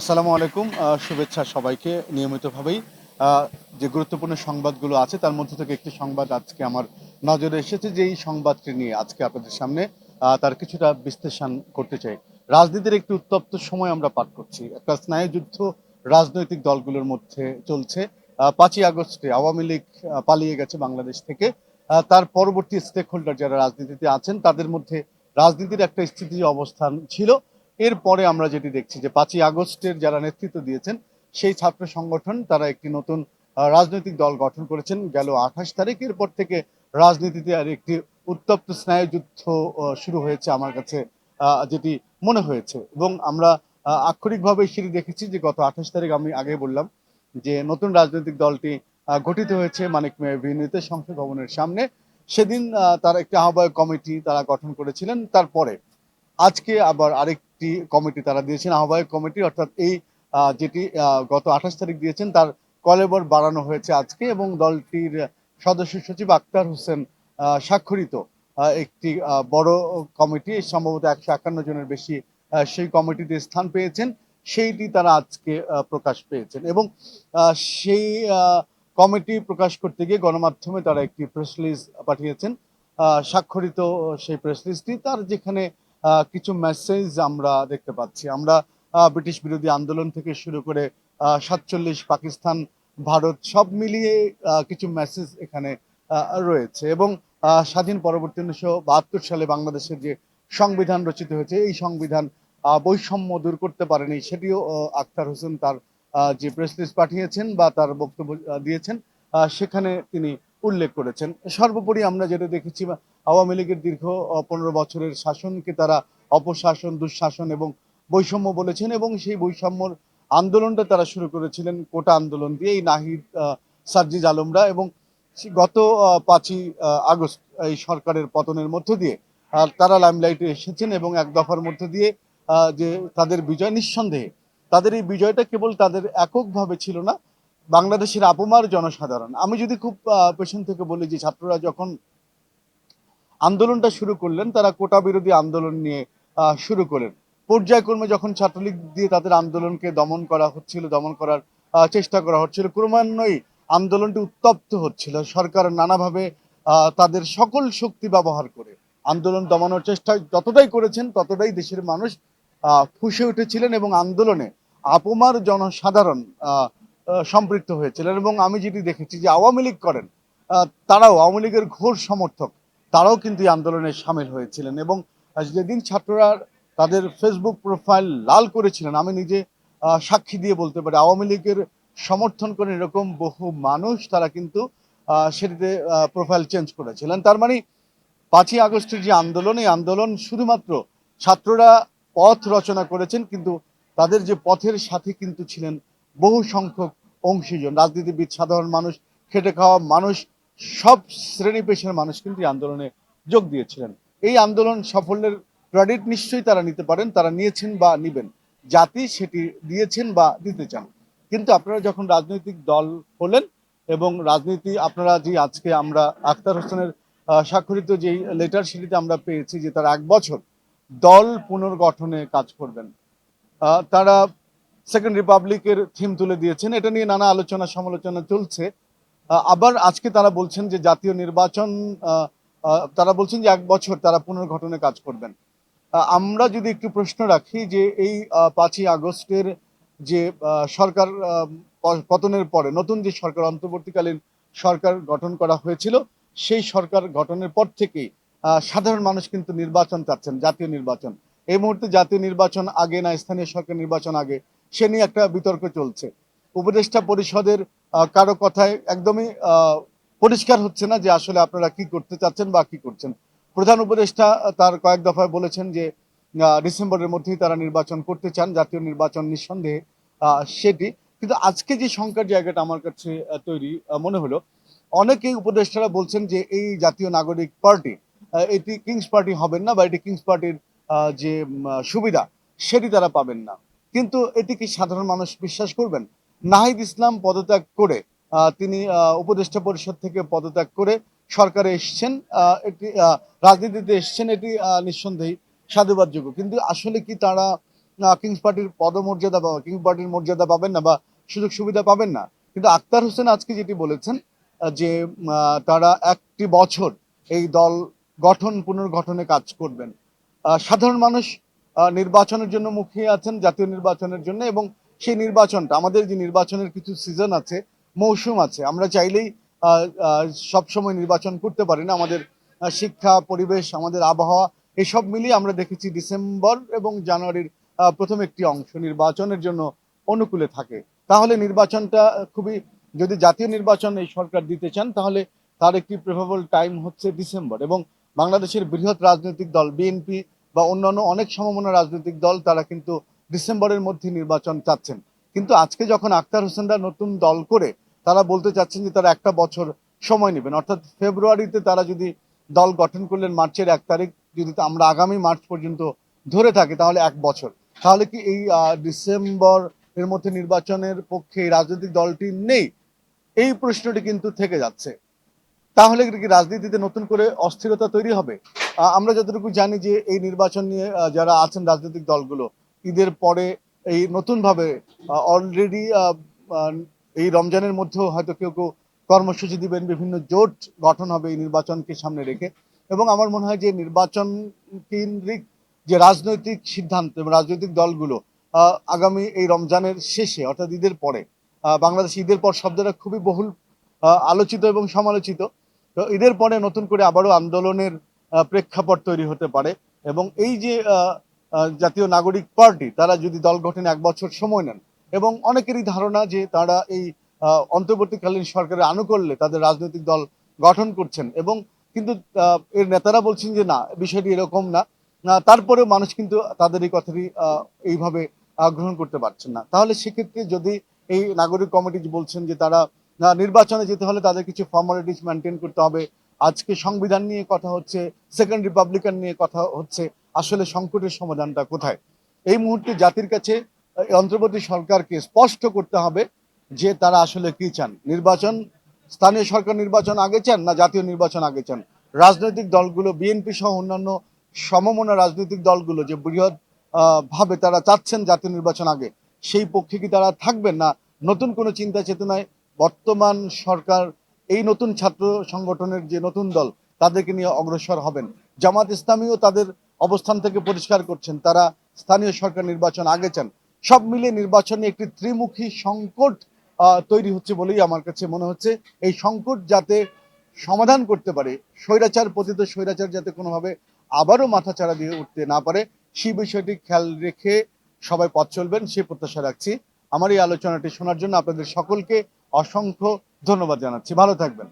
আসসালামু আলাইকুম শুভেচ্ছা সবাইকে নিয়মিতভাবেই। যে গুরুত্বপূর্ণ সংবাদগুলো আছে, তার মধ্যে থেকে একটি সংবাদ আজকে আমার নজরে এসেছে যে এই সংবাদটি নিয়ে আজকে আপনাদের সামনে তার কিছুটা বিশ্লেষণ করতে চাই। রাজনীতির একটি উত্তপ্ত সময় আমরা পার করছি। একটা স্নায়ুযুদ্ধ রাজনৈতিক দলগুলোর মধ্যে চলছে। পাঁচই আগস্টে আওয়ামী লীগ পালিয়ে গেছে বাংলাদেশ থেকে। তার পরবর্তী স্টেক হোল্ডার যারা রাজনীতিতে আছেন, তাদের মধ্যে রাজনীতির একটা স্থিতি অবস্থান ছিল। এরপরে আমরা যেটি দেখছি যে পাঁচই আগস্টের যারা নেতৃত্ব দিয়েছেন, সেই ছাত্র সংগঠন, তারা একটি নতুন রাজনৈতিক দল গঠন করেছেন। গেল আঠাশ তারিখ, এরপর থেকে রাজনীতিতে আর একটি উত্তপ্ত স্নায়ুযুদ্ধ শুরু হয়েছে আমার কাছে যেটি মনে হয়েছে। এবং আমরা আক্ষরিকভাবে সেটি দেখেছি যে গত আঠাশ তারিখ আমি আগে বললাম যে নতুন রাজনৈতিক দলটি গঠিত হয়েছে মানিক মেয়ে বিনীতে সংসদ ভবনের সামনে। সেদিন তার একটি আহ্বায়ক কমিটি তারা গঠন করেছিলেন। তারপরে আজকে আবার আরেকটি কমিটি তারা দিয়েছেন, আহ্বায়ক কমিটি, অর্থাৎ এই যেটি গত আঠাশ তারিখ দিয়েছেন, তার কলেবর বাড়ানো হয়েছে আজকে এবং দলটির সদস্য সচিব আক্তার হোসেন স্বাক্ষরিত একটি বড় কমিটি, সম্ভবত একশো একান্ন জনের বেশি সেই কমিটিতে স্থান পেয়েছেন, সেইটি তারা আজকে প্রকাশ পেয়েছেন এবং সেই কমিটি প্রকাশ করতে গিয়ে গণমাধ্যমে তারা একটি প্রেস রিলিজ পাঠিয়েছেন স্বাক্ষরিত সেই প্রেস লিস্টটি তার যেখানে কিছু মেসেজ আমরা দেখতে পাচ্ছি। আমরা ব্রিটিশ বিরোধী আন্দোলন থেকে শুরু করে সাতচল্লিশ পাকিস্তান, ভারত সব মিলিয়ে কিছু মেসেজ এখানে রয়েছে। এবং স্বাধীন পরবর্তী উনিশশো বাহাত্তর সালে বাংলাদেশের যে সংবিধান রচিত হয়েছে, এই সংবিধান বৈষম্য দূর করতে পারেনি সেটিও আক্তার হোসেন তার যে প্রেস লিস্ট পাঠিয়েছেন বা তার বক্তব্য দিয়েছেন সেখানে তিনি উল্লেখ করেছেন। সর্বোপরি আমরা যেটা দেখেছি, আওয়ামী লীগের দীর্ঘ পনেরো বছরের শাসনকে তারা অপশাসন, দুঃশাসন এবং বৈষম্য বলেছেন এবং সেই বৈষম্যর আন্দোলনটা তারা শুরু করেছিলেন কোটা আন্দোলন দিয়ে এই নাহিদ সার্জিজ আলমরা এবং গত পাঁচই আগস্ট এই সরকারের পতনের মধ্য দিয়ে তারা লাইমলাইটে এসেছেন এবং এক দফার মধ্য দিয়ে যে তাদের বিজয়, নিঃসন্দেহে তাদের এই বিজয়টা কেবল তাদের এককভাবে ছিল না বাংলাদেশের আপমার জনসাধারণ। আমি যদি খুব পেছন থেকে বলি যে ছাত্ররা যখন আন্দোলনটা শুরু করলেন তারা কোটা বিরোধী আন্দোলন নিয়ে শুরু করলেন। পর্যায়ক্রমে যখন ছাত্রলীগ দিয়ে তাদের আন্দোলনকে দমন করা হচ্ছিল দমন করার চেষ্টা করা হচ্ছিল ক্রমান্বয়ে আন্দোলনটি উত্তপ্ত হচ্ছিল। সরকার নানাভাবে তাদের সকল শক্তি ব্যবহার করে আন্দোলন দমানোর চেষ্টা যতটাই করেছেন ততটাই দেশের মানুষ ফুঁসে উঠেছিলেন এবং আন্দোলনে আপমার জনসাধারণ আহ, সম্পৃক্ত হয়েছিলেন এবং আমি যেটি দেখেছি যে আওয়ামী লীগ করেন তারাও আওয়ামী লীগের ঘোর সমর্থক, তারাও কিন্তু এই আন্দোলনে সামিল হয়েছিলেন এবং যেদিন ছাত্ররা তাদের ফেসবুক প্রোফাইল লাল করেছিলেন, আমি নিজে সাক্ষী দিয়ে বলতে পারি, আওয়ামী লীগের সমর্থন করে এরকম বহু মানুষ তারা কিন্তু সেটিতে প্রোফাইল চেঞ্জ করেছিলেন। তার মানে পাঁচই আগস্টের যে আন্দোলন, এই আন্দোলন শুধুমাত্র ছাত্ররা পথ রচনা করেছেন, কিন্তু তাদের যে পথের সাথে কিন্তু ছিলেন বহু সংখ্যক অংশীজন, রাজনীতিবিদ, সাধারণ মানুষ, খেটে খাওয়া মানুষ, সব শ্রেণি পেশার মানুষ কিন্তু এই আন্দোলনে যোগ দিয়েছিলেন। এই আন্দোলন সাফল্যের ক্রেডিট নিশ্চয়ই তারা নিতে পারেন, তারা নিয়েছেন বা নিবেন। জাতি সেটি দিয়েছেন বা দিতে চান। কিন্তু আপনারা যখন রাজনৈতিক দল হলেন এবং রাজনীতি, আপনারা যে আজকে আমরা আখতার হোসেনের স্বাক্ষরিত যে লেটার সেটিতে আমরা পেয়েছি যে তারা এক বছর দল পুনর্গঠনে কাজ করবেন। তারা সেকেন্ড রিপাবলিকের থিম তুলে দিয়েছেন। এটা নিয়ে নানা আলোচনা সমালোচনা চলছে। আবার আজকে তারা বলছেন যে জাতীয় নির্বাচন তারা বলছেন যে এক বছর তারা পুনর্গঠনে কাজ করবেন। আমরা যদি একটু প্রশ্ন রাখি যে এই পাঁচই আগস্টের যে সরকার পতনের পরে, নতুন যে সরকার, অন্তর্বর্তীকালীন সরকার গঠন করা হয়েছিল, সেই সরকার গঠনের পর থেকেই সাধারণ মানুষ কিন্তু নির্বাচন চাচ্ছেন, জাতীয় নির্বাচন। এই মুহূর্তে জাতীয় নির্বাচন আগে না, স্থানীয় সরকার নির্বাচন আগে। সে নিয়ে একটা বিতর্ক চলছে। উপদেষ্টা পরিষদের কারও কথায় একদমই পরিষ্কার হচ্ছে না যে আসলে আপনারা কি করতে চাচ্ছেন বা কি করছেন। প্রধান উপদেষ্টা তার কয়েক দফায় বলেছেন যে ডিসেম্বরের মধ্যেই তারা নির্বাচন করতে চান, জাতীয় নির্বাচন নিঃসন্দেহে সেটি। কিন্তু আজকে যে সংখ্যার জায়গাটা আমার কাছে তৈরি মনে হলো, অনেকেই উপদেষ্টারা বলছেন যে এই জাতীয় নাগরিক পার্টি এটি কিংস পার্টি হবেন না বা এটি কিংস পার্টির যে সুবিধা, সেটি তারা পাবেন না। কিন্তু এটি কি সাধারণ মানুষ বিশ্বাস করবেন? নাহিদ ইসলাম পদত্যাগ করে তিনি উপদেষ্টা পরিষদ থেকে পদত্যাগ করে সরকারে এসছেন এটি রাজনীতিতে এসছেন, এটি নিঃসন্দেহে সাধুবাদযোগ্য। কিন্তু আসলে কি তারা কিংস পার্টির পদমর্যাদা বা কিংস পার্টির মর্যাদা পাবেন না বা সুযোগ সুবিধা পাবেন না? কিন্তু আক্তার হোসেন আজকে যেটি বলেছেন যে তারা একটি বছর এই দল গঠন, পুনর্গঠনে কাজ করবেন। সাধারণ মানুষ নির্বাচনের জন্য মুখিয়ে আছেন, জাতীয় নির্বাচনের জন্য, এবং সেই নির্বাচনটা, আমাদের যে নির্বাচনের কিছু সিজন আছে, মৌসুম আছে, আমরা চাইলেই সবসময় নির্বাচন করতে পারি না। আমাদের শিক্ষা, পরিবেশ, আমাদের আবহাওয়া, এসব মিলিয়ে আমরা দেখেছি ডিসেম্বর এবং জানুয়ারির প্রথম একটি অংশ নির্বাচনের জন্য অনুকূলে থাকে। তাহলে নির্বাচনটা খুবই, যদি জাতীয় নির্বাচন এই সরকার দিতে চান, তাহলে তার একটি প্রেফারেবল টাইম হচ্ছে ডিসেম্বর, এবং বাংলাদেশের বৃহৎ রাজনৈতিক দল, বিএনপি বা অন্যান্য অনেক সমমনা রাজনৈতিক দল তারা কিন্তু ডিসেম্বরের মধ্যে নির্বাচন চাচ্ছেন। কিন্তু আজকে যখন আক্তার হোসেনরা নতুন দল করে, তারা বলতে চাচ্ছেন যে তারা একটা বছর সময় নেবেন। অর্থাৎ ফেব্রুয়ারিতে তারা যদি দল গঠন করলেন মার্চের এক তারিখ, যদি আমরা আগামী মার্চ পর্যন্ত ধরে থাকি, তাহলে এক বছর। তাহলে কি এই ডিসেম্বর এর মধ্যে নির্বাচনের পক্ষে রাজনৈতিক দলটি নেই? এই প্রশ্নটি কিন্তু থেকে যাচ্ছে। তাহলে কি রাজনীতিতে নতুন করে অস্থিরতা তৈরি হবে? আমরা যতটুকু জানি যে এই নির্বাচন নিয়ে যারা আছেন রাজনৈতিক দলগুলো, ঈদের পরে এই নতুনভাবে অলরেডি এই রমজানের মধ্যেও হয়তো কেউ কেউ কর্মসূচি দিবেন, বিভিন্ন জোট গঠন হবে এই নির্বাচনকে সামনে রেখে। এবং আমার মনে হয় যে নির্বাচন কেন্দ্রিক যে রাজনৈতিক সিদ্ধান্ত এবং রাজনৈতিক দলগুলো আগামী এই রমজানের শেষে, অর্থাৎ ঈদের পরে বাংলাদেশ ঈদের পর শব্দটা খুবই বহুল আলোচিত এবং সমালোচিত। তো ঈদের পরে নতুন করে আবারও আন্দোলনের প্রেক্ষাপট তৈরি হতে পারে এবং এই যে জাতীয় নাগরিক পার্টি, তারা যদি দল গঠনে এক বছর সময় নেন এবং অনেকেরই ধারণা যে তারা এই অন্তর্বর্তীকালীন সরকারের আনুকূল্যে তাদের রাজনৈতিক দল গঠন করছেন এবং কিন্তু এর নেতারা বলছেন যে না, বিষয়টি এরকম না। তারপরেও মানুষ কিন্তু তাদের এই কথাটি এইভাবে গ্রহণ করতে পারছেন না। তাহলে সেক্ষেত্রে যদি এই নাগরিক কমিটি বলছেন যে তারা নির্বাচনে যেতে হলে তাদের কিছু ফর্মালিটিস মেনটেন করতে হবে আজকে সংবিধান নিয়ে কথা হচ্ছে সেকেন্ড রিপাবলিকান নিয়ে কথা হচ্ছে, আসলে সংকটের সমাধানটা কোথায়? এই মুহূর্তে জাতির কাছে অন্তর্বর্তী সরকারকে স্পষ্ট করতে হবে যে তারা আসলে কি চান। নির্বাচন, স্থানীয় সরকার নির্বাচন আগে চান না জাতীয় নির্বাচন আগে চান? রাজনৈতিক দলগুলো, বিএনপি সহ অন্যান্য সমমনা রাজনৈতিক দলগুলো যে বৃহৎ ভাবে তারা চাচ্ছেন জাতীয় নির্বাচন আগে, সেই পক্ষে কি তারা থাকবেন না? নতুন কোনো চিন্তা চেতনায় বর্তমান সরকার এই নতুন ছাত্র সংগঠনের যে নতুন দল, তাদেরকে নিয়ে অগ্রসর হবেন। জামাত ইসলামীও তাদের অবস্থান থেকে পরিষ্কার করছেন। তারা স্থানীয় সরকার নির্বাচন আগে চান। সব মিলিয়ে নির্বাচনে একটি ত্রিমুখী সংকট তৈরি হচ্ছে বলেই আমার কাছে মনে হচ্ছে। এই সংকট যাতে সমাধান করতে পারে, স্বৈরাচার পতিত স্বৈরাচার যাতে কোনোভাবে আবারও মাথাচাড়া দিয়ে উঠতে না পারে, সেই বিষয়টি খেয়াল রেখে সবাই পথ চলবেন, সে প্রত্যাশা রাখছি। আমার এই আলোচনাটি শোনার জন্য আপনাদের সকলকে অসংখ্য ধন্যবাদ জানাচ্ছি। ভালো থাকবেন।